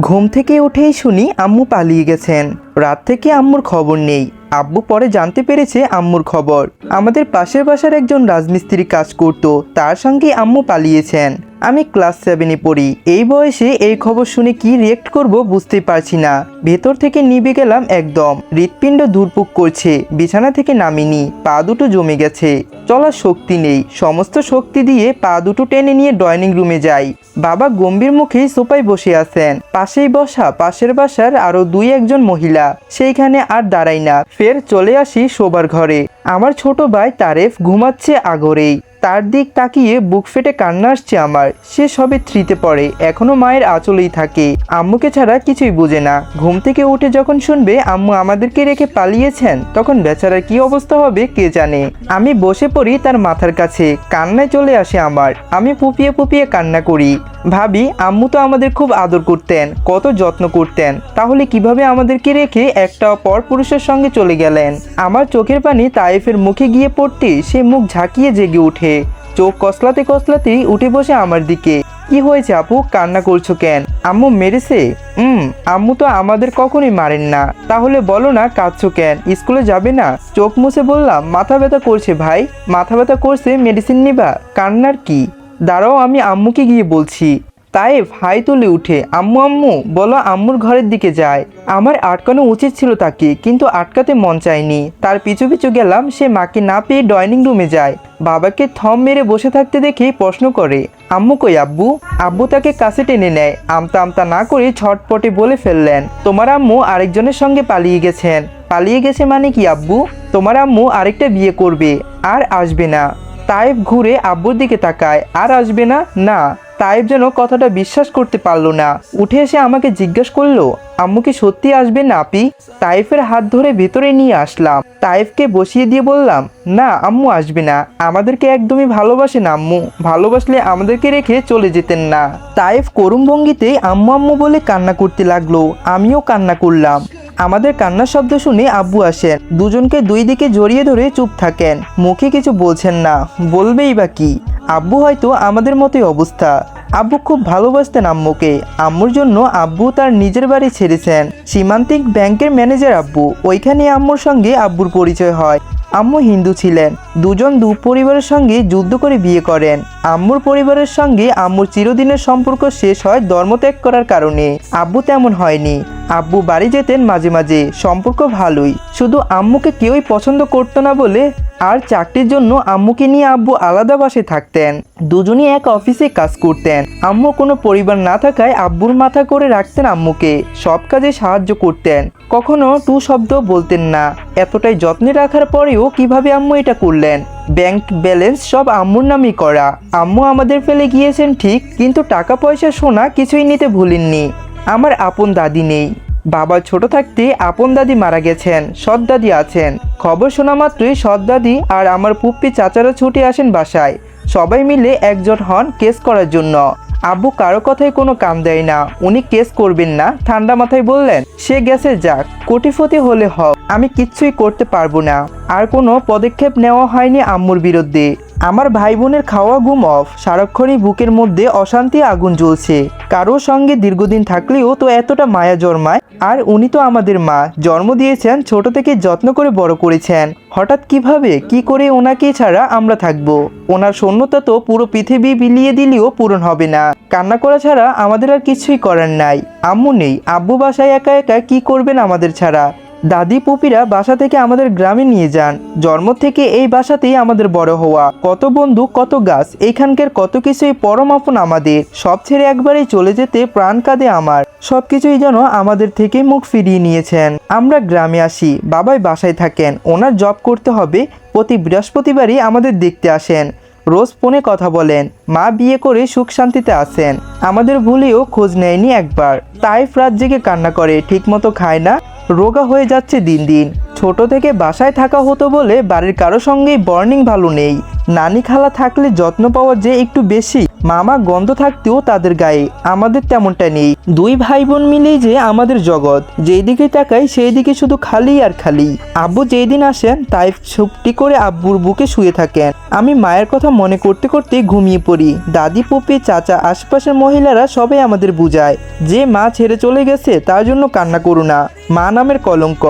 ঘুম থেকে উঠেই শুনি আম্মু পালিয়ে গেছেন। রাত থেকে আম্মুর খবর নেই। আব্বু পরে জানতে পেরেছে আম্মুর খবর। আমাদের পাশের বাসার একজন রাজমিস্ত্রি কাজ করত, তার সঙ্গে আম্মু পালিয়েছেন। আমি ক্লাস সেভেনে পড়ি। এই বয়সে এই খবর শুনে কি রিয়েক্ট করব বুঝতে পারছি না। ভেতর থেকে নিবে গেলাম একদম। হৃৎপিণ্ড ধুরপুক করছে। বিছানা থেকে নামিনি। পা দুটো জমে গেছে। চলার শক্তি নেই। সমস্ত শক্তি দিয়ে পা দুটো টেনে নিয়ে ডাইনিং রুমে যাই। বাবা গম্ভীর মুখে সোফায় বসে আছেন। পাশেই বসা, পাশের বাসার আরও দুই একজন মহিলা। সেইখানে আর দাঁড়াই না। ফের চলে আসি শোবার ঘরে। আমার ছোট ভাই তারেফ ঘুমাচ্ছে আগরেই। তার দিক তাকিয়ে বুক ফেটে কান্না আসছে আমার। সে সবে থ্রিতে পড়ে, এখনও মায়ের আঁচলেই থাকে। আম্মুকে ছাড়া কিছুই বোঝে না। ঘুম থেকে উঠে যখন শুনবে আম্মু আমাদেরকে রেখে পালিয়েছেন, তখন বেচারার কি অবস্থা হবে কে জানে। আমি বসে পড়ি তার মাথার কাছে, কান্নায় চলে আসে আমার। আমি পুপিয়ে পুপিয়ে কান্না করি। ভাবি, আম্মু তো আমাদের খুব আদর করতেন, কত যত্ন করতেন। তাহলে কীভাবে আমাদেরকে রেখে একটা পর পুরুষের সঙ্গে চলে গেলেন? আমার চোখের পানি তাইফের মুখে গিয়ে পড়তে সে মুখ ঝাঁকিয়ে জেগে চোখ কসলাতে কসলাতেই উঠে বসে আমার দিকে। কি হয়েছে আপু? কান্না করছ কেন? আম্মু মেরেছে? হুম আম্মু তো আমাদের কখনোই মারেন না। তাহলে বলো না, কাঁদছো কেন? স্কুলে যাবে না? চোখ মুছে বললাম, মাথা ব্যথা করছে ভাই। মাথা ব্যথা করছে মেডিসিন নিবা। কান্নার কি? দাঁড়াও, আমি আম্মুকে গিয়ে বলছি। তাইফ হাই তুলে উঠে, আম্মু আম্মু, বলো আম্মুর ঘরের দিকে যায়। আমার আটকানো উচিত ছিল তাকে, কিন্তু আটকাতে মন চায়নি। তার পিছু পিছু গেলাম, সে মাকে না পেয়ে ডাইনিং রুমে যায়। বাবাকে থম মেরে বসে থাকতে দেখে প্রশ্ন করে, আম্মু কই আব্বু? আব্বু তাকে কাছে টেনে নেয়। আমতা আমতা না করে ছটপটে বলে ফেললেন, তোমার আম্মু আরেকজনের সঙ্গে পালিয়ে গেছেন। পালিয়ে গেছে মানে কি আব্বু? তোমার আম্মু আরেকটা বিয়ে করবে, আর আসবে না। তাইফ ঘুরে আব্বুর দিকে তাকায়, আর আসবে না? না। তাইফ যেন কথাটা বিশ্বাস করতে পারল না। উঠে এসে আমাকে জিজ্ঞেস করল, আম্মু কি সত্যি আসবে না, আপি? তাইফের হাত ধরে ভেতরে নিয়ে আসলাম। তাইফকে বসিয়ে দিয়ে বললাম, না, আম্মু আসবে না। আমাদেরকে একদমই ভালোবাসে না, আম্মু। ভালোবাসলে আমাদেরকে রেখে চলে যেতেন না। তাইফ করুম ভঙ্গিতে আম্মু আম্মু বলে কান্না করতে লাগল। আমিও কান্না করলাম। আমাদের কান্নার শব্দ শুনে আব্বু আসেন। দুজনকে দুই দিকে জড়িয়ে ধরে চুপ থাকেন। মুখে কিছু বলছেন না। বলবেই বা কি? আব্বু হয়তো আমাদের মতোই অবস্থা। আব্বু খুব ভালোবাসতেন আম্মুকে। আম্মুর জন্য আব্বু তার নিজের বাড়ি ছেড়েছেন। সীমান্তিক ব্যাংকের ম্যানেজার আব্বু। ওইখানে আম্মুর সঙ্গে আব্বুর পরিচয় হয়। আম্মু হিন্দু ছিলেন। দুজন দু পরিবারের সঙ্গে যুদ্ধ করে বিয়ে করেন। আম্মুর পরিবারের সঙ্গে আম্মুর চিরদিনের সম্পর্ক শেষ হয় ধর্মত্যাগ করার কারণে। আব্বু তেমন হয়নি। আব্বু বাড়ি যেতেন মাঝে মাঝে। সম্পর্ক ভালোই। শুধু আম্মুকে কেউই পছন্দ করতো না বলে আর চাকরির জন্য আম্মুকে নিয়ে আব্বু আলাদা বাসে থাকতেন। দুজনই এক অফিসে কাজ করতেন। আম্মু কোনো পরিবার না থাকায় আব্বুর মাথা করে রাখতেন আম্মুকে। সব কাজে সাহায্য করতেন। কখনো টু শব্দ বলতেন না। এতটাই যত্নে রাখার পরেও কীভাবে আম্মু এটা করলেন? ব্যাংক ব্যালেন্স সব আম্মুর নামই করা। আম্মু আমাদের ফেলে গিয়েছেন ঠিক, কিন্তু টাকা পয়সা সোনা কিছুই নিতে ভুলেননি। আমার আপন দাদি নেই। বাবা ছোট থাকতে আপন দাদি মারা গেছেন, সৎ দাদি আছেন। খবর শোনা মাত্রই সৎ দাদি আর আমার পুপ্পি চাচারা ছুটে আসেন বাসায়। সবাই মিলে একজোট হন কেস করার জন্য। আব্বু কারও কথায় কোনো কাম দেয় না, উনি কেস করবেন না, ঠান্ডা মাথায় বললেন, সে গেছে যাক কোটিফতি হলে হোক আমি কিচ্ছুই করতে পারব না। আর কোনো পদক্ষেপ নেওয়া হয়নি আম্মুর বিরুদ্ধে। আমার ভাই বোনের খাওয়া ঘুম অফ। সারাক্ষণই বুকের মধ্যে অশান্তি আগুন জ্বলছে। কারোর সঙ্গে দীর্ঘদিন থাকলেও তো এতটা মায়া জন্মায়। আর উনি তো আমাদের মা। জন্ম দিয়েছেন ছোট থেকে যত্ন করে বড় করেছেন। হঠাৎ কীভাবে, কি করে ওনাকে ছাড়া আমরা থাকব? ওনার শূন্যতা তো পুরো পৃথিবী বিলিয়ে দিলেও পূরণ হবে না। কান্না করা ছাড়া আমাদের আর কিছুই করার নাই। আম্মু নেই। আব্বু বাসায় একা একা কি করবেন আমাদের ছাড়া? দাদি পুপিরা বাসা থেকে আমাদের গ্রামে নিয়ে যান। জন্ম থেকে এই বাসাতেই আমাদের বড় হওয়া। কত বন্ধু, কত গাছ, এখানকার কত কিছুই পরম আপন আমাদের। সব ছেড়ে একবারেই চলে যেতে প্রাণ কাঁদে আমার। সবকিছুই যেন আমাদের থেকে মুখ ফিরিয়ে নিয়েছেন। আমরা গ্রামে আসি, বাবাই বাসায় থাকেন, ওনার জব করতে হবে, প্রতি বৃহস্পতিবারই আমাদের দেখতে আসেন। রোজ ফোনে কথা বলেন, মা বিয়ে করে সুখ শান্তিতে আছেন। আমাদের ভুলেও খোঁজ নেয়নি একবার। তাই রাত জেগে কান্না করে, ঠিকমতো খায় না রোগা হয়ে যাচ্ছে দিন দিন। ছোট থেকে বাসায় থাকা হতো বলে বাড়ির কারও সঙ্গেই বর্নিং ভালো নেই। নানি খালা থাকলে যত্ন পাওয়া যে একটু বেশি, মামা গন্ধ থাকতেও তাদের গায়ে, আমাদের তেমনটা নেই। দুই ভাই বোন মিলেই যে আমাদের জগৎ যেই দিকে তাকাই সেই দিকে শুধু খালি আর খালি। আব্বু যেই দিন আসেন, তাই ছুপটি করে আব্বুর বুকে শুয়ে থাকেন। আমি মায়ের কথা মনে করতে করতে ঘুমিয়ে পড়ি। দাদি, পুপি, চাচা, আশপাশের মহিলারা সবাই আমাদের বুঝায়, যে মা ছেড়ে চলে গেছে তার জন্য কান্না করু না। মা নামের কলঙ্ক।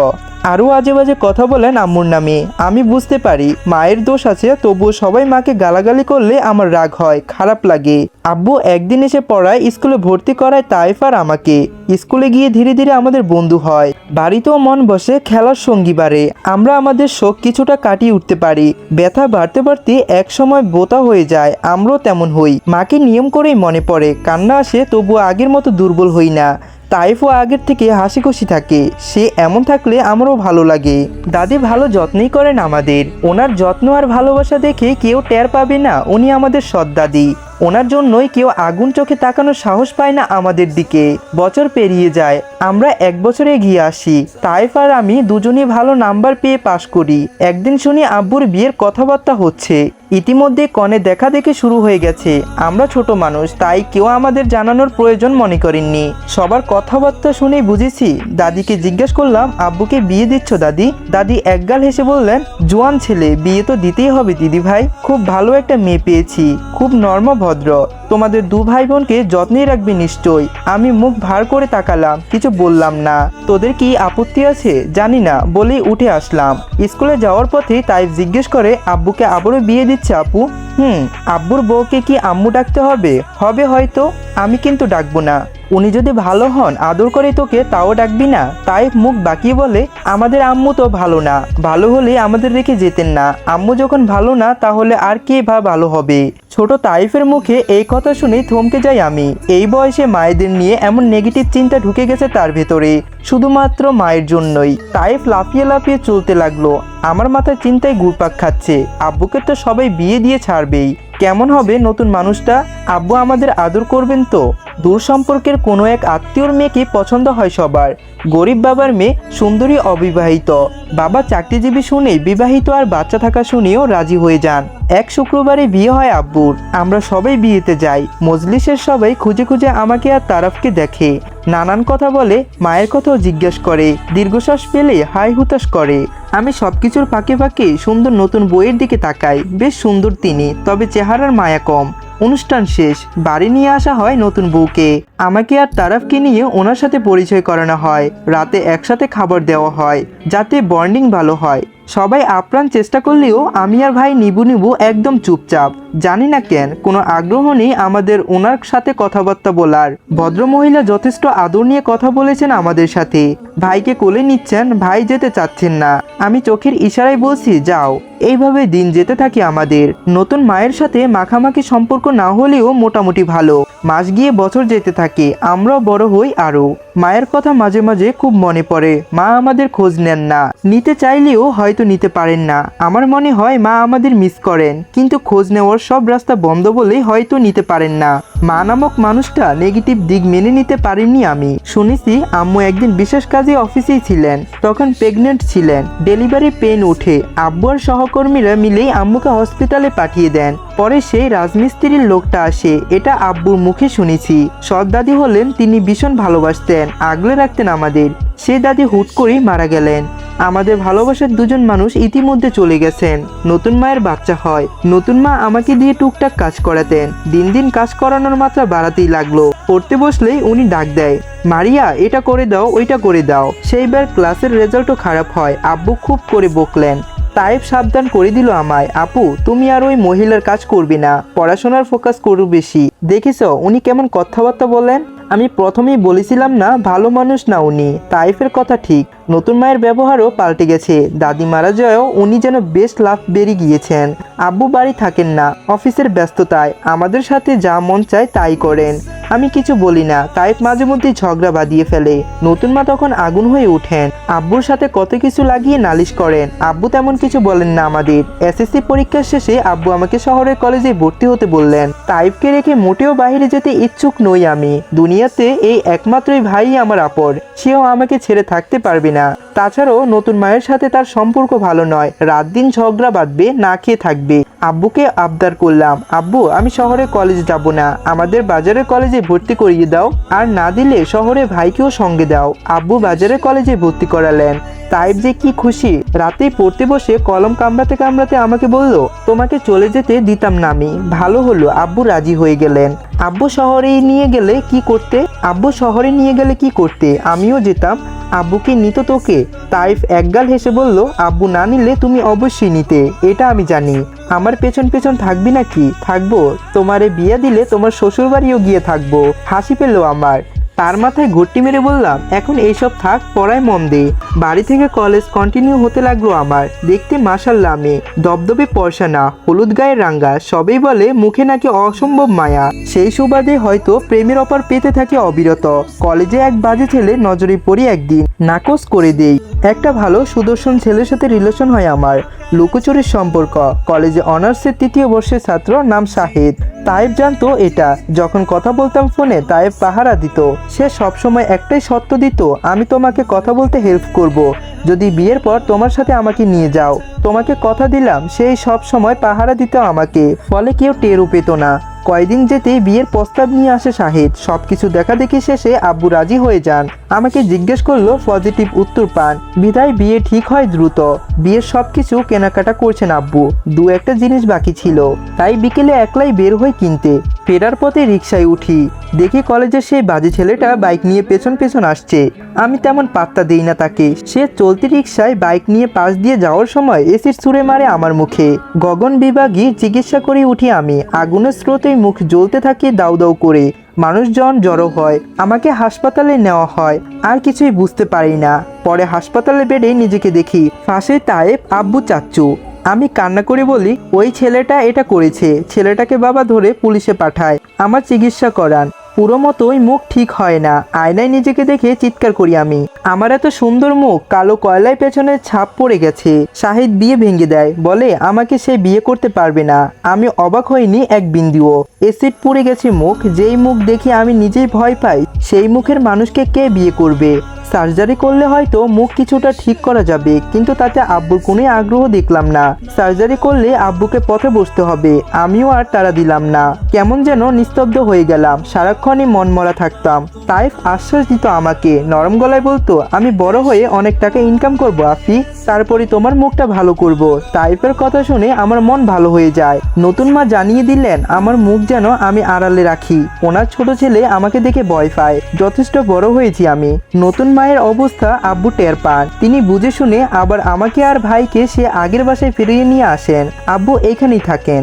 আরও আজে বাজে কথা বলেন আম্মুর নামে। আমি বুঝতে পারি, মায়ের দোষ আছে, তবুও সবাই মাকে গালাগালি করলে আমার রাগ হয়, খারাপ লাগে। আব্বু একদিন এসে পড়ায়, স্কুলে ভর্তি করায় তাইফ আর আমাকে। স্কুলে গিয়ে ধীরে ধীরে আমাদের বন্ধু হয়। বাড়িতেও মন বসে খেলার সঙ্গী বাড়ে। আমরা আমাদের শোক কিছুটা কাটিয়ে উঠতে পারি। ব্যথা বাড়তে বাড়তে এক সময় বোতা হয়ে যায়, আমরাও তেমন হই। মাকে নিয়ম করেই মনে পড়ে, কান্না আসে তবুও আগের মতো দুর্বল হই না। তাইফও আগের থেকে হাসি খুশি থাকে। সে এমন থাকলে আমারও ভালো লাগে। দাদি ভালো যত্নই করেন আমাদের। ওনার যত্ন আর ভালোবাসা দেখে কেউ টের পাবে না। উনি আমাদের সৎ দাদি। ওনার জন্যই কেউ আগুন চোখে তাকানোর সাহস পায় না আমাদের দিকে। বছর পেরিয়ে যায়, আমরা এক বছরে এগিয়ে আসি। তাইফ আর আমি দুজনই ভালো নাম্বার পেয়ে পাশ করি। একদিন শুনি আব্বুর বিয়ের কথাবার্তা হচ্ছে। ইতিমধ্যে কনে দেখা দেখে শুরু হয়ে গেছে। আমরা ছোট মানুষ, তাই কেউ আমাদের জানানোর প্রয়োজন মনে করেননি। সবার কথাবার্তা শুনেই বুঝেছি, দাদিকে জিজ্ঞেস করলাম, আব্বুকে বিয়ে দিচ্ছ দাদি? দাদি একগাল হেসে বললেন, জোয়ান ছেলে, বিয়ে তো দিতেই হবে দিদি ভাই খুব ভালো একটা মেয়ে পেয়েছি। খুব নর্ম ভদ্র। তোমাদের দু ভাই বোনকে যত্নে রাখবি নিশ্চয় আমি মুখ ভার করে তাকালাম, কিছু বললাম না। তোদের কি আপত্তি আছে? জানি না, বলেই উঠে আসলাম। স্কুলে যাওয়ার পথে তাই জিজ্ঞেস করে, আব্বুকে আবারও বিয়ে দিচ্ছে আপু? হুম, আব্বুর বউকে কি আম্মু ডাকতে হবে? হবে হয়তো, আমি কিন্তু ডাকবো না। উনি যদি ভালো হন, আদর করে তোকে, তাও ডাকবি না। তাই মুখ বাকিয়ে বলে, আমাদের আম্মু তো ভালো না। ভালো হলে আমাদের রেখে যেতেন না। আম্মু যখন ভালো না, তাহলে আর কে বা ভালো হবে? ছোট তাইফের মুখে এই কথা শুনে থমকে যাই আমি। এই বয়সে মায়েদের নিয়ে এমন নেগেটিভ চিন্তা ঢুকে গেছে তার ভেতরে। শুধুমাত্র মায়ের জন্যই। তাইফ লাফিয়ে লাফিয়ে চলতে লাগল। আমার মাথায় চিন্তায় ঘুরপাক খাচ্ছে। আব্বুকে তো সবাই বিয়ে দিয়ে ছাড়বেই। কেমন হবে নতুন মানুষটা? আব্বু আমাদের আদর করবেন তো? দূর সম্পর্কের কোনো এক আত্মীয়র মেয়েকে পছন্দ হয় সবার। গরিব বাবার মেয়ে সুন্দরী অবিবাহিত। বাবা চাকরিজীবী শুনে বিবাহিত আর বাচ্চা থাকা শুনেও রাজি হয়ে যান। এক শুক্রবারে বিয়ে হয় আব্বুর। আমরা সবাই বিয়েতে যাই। মজলিসের সবাই খুঁজে খুঁজে আমাকে আর তারাফকে দেখে। নানান কথা বলে, মায়ের কথাও জিজ্ঞেস করে। দীর্ঘশ্বাস পেলে হাই হুতাশ করে। আমি সবকিছুর ফাঁকে ফাঁকে সুন্দর নতুন বইয়ের দিকে তাকাই। বেশ সুন্দর তিনি, তবে চেহারার মায়া কম। অনুষ্ঠান শেষ। বাড়ি নিয়ে আসা হয় নতুন বউকে। আমাকে আর তারাফকে নিয়ে ওনার সাথে পরিচয় করানো হয়। রাতে একসাথে খাবার দেওয়া হয়, যাতে বন্ডিং ভালো হয়। সবাই আপ্রাণ চেষ্টা করলেও আমি আর ভাই নিবু নিবু একদম চুপচাপ। জানি না কেন, কোনো আগ্রহ নেই আমাদের ওনার সাথে কথাবার্তা বলার। ভদ্রমহিলা যথেষ্ট আদর নিয়ে কথা বলেছেন আমাদের সাথে। ভাইকে কোলে নিচ্ছেন, ভাই যেতে চাচ্ছেন না। আমি চোখের ইশারায় বলছি, যাও। এইভাবে দিন যেতে থাকি আমাদের। নতুন মায়ের সাথে মাখামাখি সম্পর্ক না হলেও মোটামুটি ভালো। মাস গিয়ে বছর যেতে থাকে, আমরাও বড় হই আরও মায়ের কথা মাঝে মাঝে খুব মনে পড়ে, মা আমাদের খোঁজ নেন না। নিতে চাইলেও হয়তো নিতে পারেন না। আমার মনে হয় মা আমাদের মিস করেন, কিন্তু খোঁজ নেওয়ার সব রাস্তা বন্ধ বলে হয়তো নিতে পারেন না। মা নামক মানুষটা নেগেটিভ দিক মেনে নিতে পারেননি আমি। শুনেছি আম্মু একদিন বিশেষ কাজে অফিসেই ছিলেন, তখন প্রেগনেন্ট ছিলেন। ডেলিভারি পেন উঠে আব্বু আর সহকর্মীরা মিলেই আম্মুকে হসপিটালে পাঠিয়ে দেন। পরে সেই রাজমিস্ত্রির লোকটা আসে। এটা আব্বুর মুখে শুনেছি। সৎ দাদি হলেন, তিনি ভীষণ ভালোবাসতেন, আগলে রাখতেন আমাদের। সেই দাদি হুট করেই মারা গেলেন। আমাদের ভালোবাসার দুজন মানুষ ইতিমধ্যে চলে গেছেন। নতুন মায়ের বাচ্চা হয়। নতুন মা আমাকে দিয়ে টুকটাক কাজ করাতেন। দিন দিন কাজ করানোর মাত্রা বাড়াতেই লাগল। পড়তে বসলেই উনি ডাক দেয়, মারিয়া, এটা করে দাও, ওইটা করে দাও। সেইবার ক্লাসের রেজাল্টও খারাপ হয়। আব্বু খুব করে বকলেন তাইব সাবধান করে দিল আমায়। আপু, তুমি আর ওই মহিলার কাজ করবি না। পড়াশোনার ফোকাস করু বেশি। দেখিস, উনি কেমন কথাবার্তা বলেন? আমি প্রথমেই বলেছিলাম না, ভালো মানুষ না উনি। তাইফের কথা ঠিক। নতুন মায়ের ব্যবহারও পাল্টে গেছে। দাদি মারা যায়ও উনি যেন বেশ লাভ বেরিয়ে গিয়েছেন। আব্বু বাড়ি থাকেন না, অফিসের ব্যস্ততায়। আমাদের সাথে যা মন চায় তাই করেন। আমি কিছু বলি না। তাইফ মাঝে মধ্যে ঝগড়া বাঁধিয়ে ফেলে। নতুন মা তখন আগুন হয়ে ওঠেন। আব্বুর সাথে কত কিছু লাগিয়ে নালিশ করেন। আব্বু তেমন কিছু বলেন না আমাদের। এসএসসি পরীক্ষার শেষে আব্বু আমাকে শহরের কলেজে ভর্তি হতে বললেন। তাইফকে রেখে মোটেও বাইরে যেতে ইচ্ছুক নই আমি। দুনিয়াতে এই একমাত্রই ভাই আমার আপর সেও আমাকে ছেড়ে থাকতে পারবে না। তাছাড়াও নতুন মায়ের সাথে তার সম্পর্ক ভালো নয়। রাত দিন ঝগড়া বাঁধবে, না খেয়ে থাকবে। আব্বুকে আবদার করলাম, আব্বু, আমি শহরে কলেজ যাব না। আমাদের বাজারে কলেজে ভর্তি করিয়ে দাও, আর না দিলে শহরে ভাইকেও সঙ্গে দাও। আব্বু বাজারে কলেজে ভর্তি করালেন। তাইব যে কি খুশি রাতে পড়তে বসে কলম কামড়াতে কামড়াতে আমাকে বলল, তোমাকে চলে যেতে দিতাম না আমি, ভালো হলো। আব্বু রাজি হয়ে গেলেন। আব্বু শহরে নিয়ে গেলে কি করতে? আব্বু শহরে নিয়ে গেলে কি করতে? আমিও যেতাম। আব্বুকে নিত তোকে? তাইফ একগাল হেসে বলল, আব্বু না নিলে তুমি অবশ্যই নিতে। এটা আমি জানি। আমার পেছন পেছন থাকবি নাকি? থাকব। তোমারে বিয়ে দিলে তোমার শ্বশুরবাড়িও গিয়ে থাকব। হাসি পেল আমার। তার মাথায় ঘুরটি মেরে বললাম, এখন এইসব থাক, পড়ায় মন দে। বাড়ি থেকে কলেজ কন্টিনিউ হতে লাগল আমার। দেখতে মাসাল্লাহ আমি। দবদবে পয়সা না, হলুদ গায়ের রাঙ্গা। সবেই বলে, মুখে নাকি অসম্ভব মায়া। সেই সুবাদে হয়তো প্রেমের অপার পেতে থাকে অবিরত। কলেজে এক বাজে ছেলে নজরে পড়ি একদিন। নাকচ করে দেই। একটা ভালো সুদর্শন ছেলের সাথে রিলেশন হয় আমার। লুকোচুরির সম্পর্ক। কলেজে অনার্সের তৃতীয় বর্ষের ছাত্র নাম শাহিদ। তাইব জানতো এটা। যখন কথা বলতাম ফোনে তাইব পাহারা দিত। সে সবসময় একটাই সত্য দিত, আমি তোমাকে কথা বলতে হেল্প করব। যদি বিয়ের পর তোমার সাথে আমাকে নিয়ে যাও। তোমাকে কথা দিলাম, সেই সব সময় পাহারা দিত আমাকে। ফলে কেউ টেরও পেত না। কয়দিন যেতেই বিয়ের প্রস্তাব নিয়ে আসে শাহিদ। সবকিছু দেখা দেখি শেষে আব্বু রাজি হয়ে যান। আমাকে জিজ্ঞেস করল, পজিটিভ উত্তর পান। বিদায় বিয়ে ঠিক হয় দ্রুত। বিয়ের সব কিছু কেনাকাটা করছেন আব্বু। দু একটা জিনিস বাকি ছিল। তাই বিকেলে একলাই বের হয়ে কিনতে। ফেরার পথে রিক্সায় উঠি। দেখি কলেজের সেই বাজে ছেলেটা বাইক নিয়ে পেছন পেছন আসছে। আমি তেমন পাত্তা দেই না তাকে। সে চলতি রিক্সায় বাইক নিয়ে পাশ দিয়ে যাওয়ার সময় এসির ছুঁড়ে মারে আমার মুখে। গগন বিভাগী চিকিৎসা করে উঠি আমি। আগুনের স্রোতে মুখ জ্বলতে থাকি দাউ দাউ করে। মানুষজন জড়ো হয়। আমাকে হাসপাতালে নেওয়া হয়। আর কিছুই বুঝতে পারি না। পরে হাসপাতালে বেডে নিজেকে দেখি। ফাঁসে তায়েব আব্বু চাচ্চু। আমি কান্না করে বলি, ওই ছেলেটা এটা করেছে। ছেলেটাকে বাবা ধরে পুলিশে পাঠায়। আমার চিকিৎসা করান। পুরো মতোই মুখ ঠিক হয় না। আয়নায় নিজেকে দেখে চিৎকার করি আমি। আমার এত সুন্দর মুখ, কালো কয়লায় পেছনে ছাপ পড়ে গেছে। শাহিদ বিয়ে ভেঙে দেয়। বলে, আমাকে সে বিয়ে করতে পারবে না। আমি অবাক হইনি এক বিন্দুও। এসিড পুড়ে গেছে মুখ। যেই মুখ দেখে আমি নিজেই ভয় পাই, সেই মুখের মানুষকে কে বিয়ে করবে? সার্জারি করলে হয়তো মুখ কিছুটা ঠিক করা যাবে, কিন্তু তাতে আব্বুর কোনো আগ্রহ দেখলাম না। সার্জারি করলে আব্বুকে পথে বসতে হবে, আমিও আর তারা দিলাম না। কেমন যেন নিস্তব্ধ হয়ে গেলাম, সারাক্ষণই মনমরা থাকতাম। তাইফ আশ্বাস দিত আমাকে, নরম গলায় বলতো, আমি বড় হয়ে অনেক টাকা ইনকাম করব, আফি। তারপরে তোমার মুখটা ভালো করব। তাইফের কথা শুনে আমার মন ভালো হয়ে যায়। নতুন মা জানিয়ে দিলেন, আমার মুখ যেন আমি আড়ালে রাখি। ওনার ছোট ছেলে আমাকে দেখে ভয় পায়, যথেষ্ট বড় হয়েছি আমি। নতুন মায়ের অবস্থা আব্বু টের পান। তিনি বুঝে শুনে আবার আমাকে আর ভাইকে সে আগের বাসায় ফিরিয়ে নিয়ে আসেন। আব্বু এখানেই থাকেন।